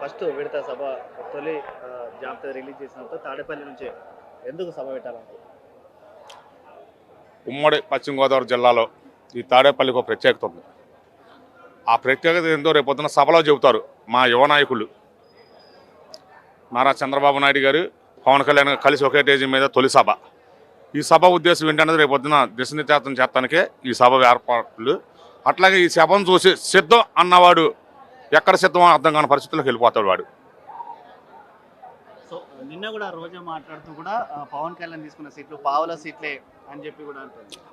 First విడత సభ తొలి జాబితా రిలీజ్ చేసినప్పుడు తాడేపల్లి నుంచి ఎందుకు సభ పెట్టాలంటారు ఉమ్మడి పశ్చిమ గోదావరి జిల్లాలో ఈ తాడేపల్లికి ఒక ప్రత్యేకత ఉంది. ఆ ప్రత్యేకత ఏందో రేపొద్దున సభలో చెబుతారు మా యువ నాయకులు. నారా చంద్రబాబు నాయుడు గారు పవన్ కళ్యాణ్ కలిసి ఒకే టేజీ మీద తొలి సభ. ఈ సభ ఉద్దేశం ఏంటనేది రేపొద్దున దిశనిర్దేశం చేస్తానికే ఈ సభ ఏర్పాట్లు. అట్లాగే ఈ సభను చూసి సిద్ధం అన్నవాడు ఎక్కడ సిద్ధమో అర్థం కాని పరిస్థితుల్లోకి వెళ్ళిపోతాడు వాడు. సో నిన్న కూడా రోజా మాట్లాడుతూ కూడా పవన్ కళ్యాణ్ తీసుకున్న సీట్లు పావుల సీట్లే అని చెప్పి కూడా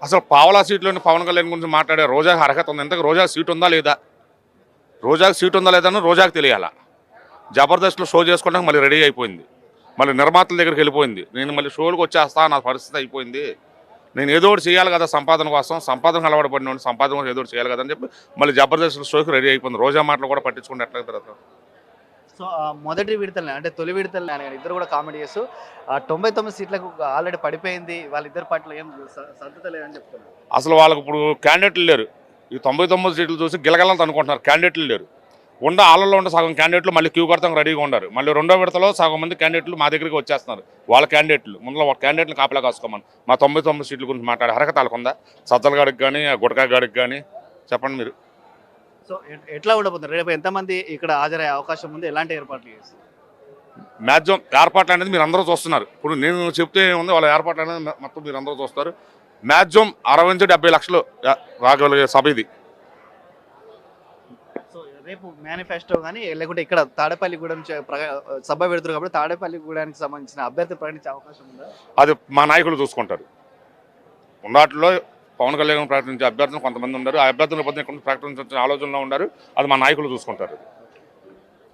అసలు పావలా సీట్లోని పవన్ కళ్యాణ్ గురించి మాట్లాడే రోజాకి అర్హత ఉంది? ఇంతకు రోజాకి సీట్ ఉందా లేదా? రోజాకి సీట్ ఉందా లేదా అని రోజాకి తెలియాలా? జబర్దస్త్లో షో చేసుకోవడానికి మళ్ళీ రెడీ అయిపోయింది. మళ్ళీ నిర్మాతల దగ్గరికి వెళ్ళిపోయింది. నేను మళ్ళీ షోలకు వచ్చేస్తా నా పరిస్థితి అయిపోయింది. నేను ఏదో ఒకటి చేయాలి కదా సంపాదన కోసం సంపాదన అలవాటు పడిన సంపాదన కోసం ఏదో ఒకటి చేయాలి కదా అని చెప్పి మళ్ళీ జబర్దస్త్ షోకి రెడీ అయిపోయింది. రోజా మాటలు కూడా పట్టించుకుంటే ఎట్లా తర్వాత సో మొదటి విడతలనే అంటే తొలి విడతలనే అని ఇద్దరు కూడా కామెంట్ చేస్తూ ఆ, తొంభై తొమ్మిది సీట్లకు ఆల్రెడీ పడిపోయింది వాళ్ళిద్దరి పట్ల ఏం స- సర్దుత లేదని చెప్తున్నారు. అసలు వాళ్ళకి ఇప్పుడు క్యాండిడేట్లు లేరు. ఈ తొంభై తొమ్మిది సీట్లు చూసి గిలగలంత అనుకుంటున్నారు. క్యాండిడేట్లు లేరు. ఉండ ఆళ్ళలో ఉండే సగం క్యాండిడేట్లు మళ్ళీ క్యూ కడతాం రెడీగా ఉన్నారు మళ్ళీ రెండో విడతలో సగం మంది క్యాండిడేట్లు మా దగ్గరికి వచ్చేస్తున్నారు. వాళ్ళ క్యాండిడేట్లు ముందులో వాళ్ళ క్యాండిడేట్లు కాపలా కాసుకోమని. మా తొంభై తొమ్మిది సీట్ల గురించి మాట్లాడే అర్హత వాళ్ళకుందా సజ్జలగాడికి కానీ గుడకాగాడికి కానీ చెప్పండి మీరు. సో ఎట్- ఎట్లా ఉండబోతుంది రేపు ఎంతమంది ఇక్కడ హాజరయ్యే అవకాశం ఉంది? ఎలాంటి ఏర్పాట్లు చేస్తారు? మ్యాక్సిమం ఏర్పాట్లు అనేది మీరు అందరూ చూస్తున్నారు. ఇప్పుడు నేను చెప్తే ఉంది వాళ్ళ ఏర్పాట్లు అనేది మొత్తం మీరు అందరూ చూస్తారు. మ్యాక్సిమం అరవై నుంచి డెబ్బై లక్షలు రాగలిగే సభ ఇది. రేపు మేనిఫెస్టో కానీ లేకుంటే ఇక్కడ తాడేపల్లిగూడెం చే- సభ పెడుతున్నారు కాబట్టి తాడేపల్లిగూడానికి సంబంధించిన అభ్యర్థి ప్రకటించే అవకాశం ఉందా? అది మా నాయకులు చూసుకుంటారు. ఉన్నట్లో పవన్ కళ్యాణ్ ప్రకటించే అభ్యర్థులు కొంతమంది ఉన్నారు. ఆ అభ్యర్థుల పొద్దున ఇక్కడ ఆలోచనలో ఉన్నారు. అది మా నాయకులు చూసుకుంటారు.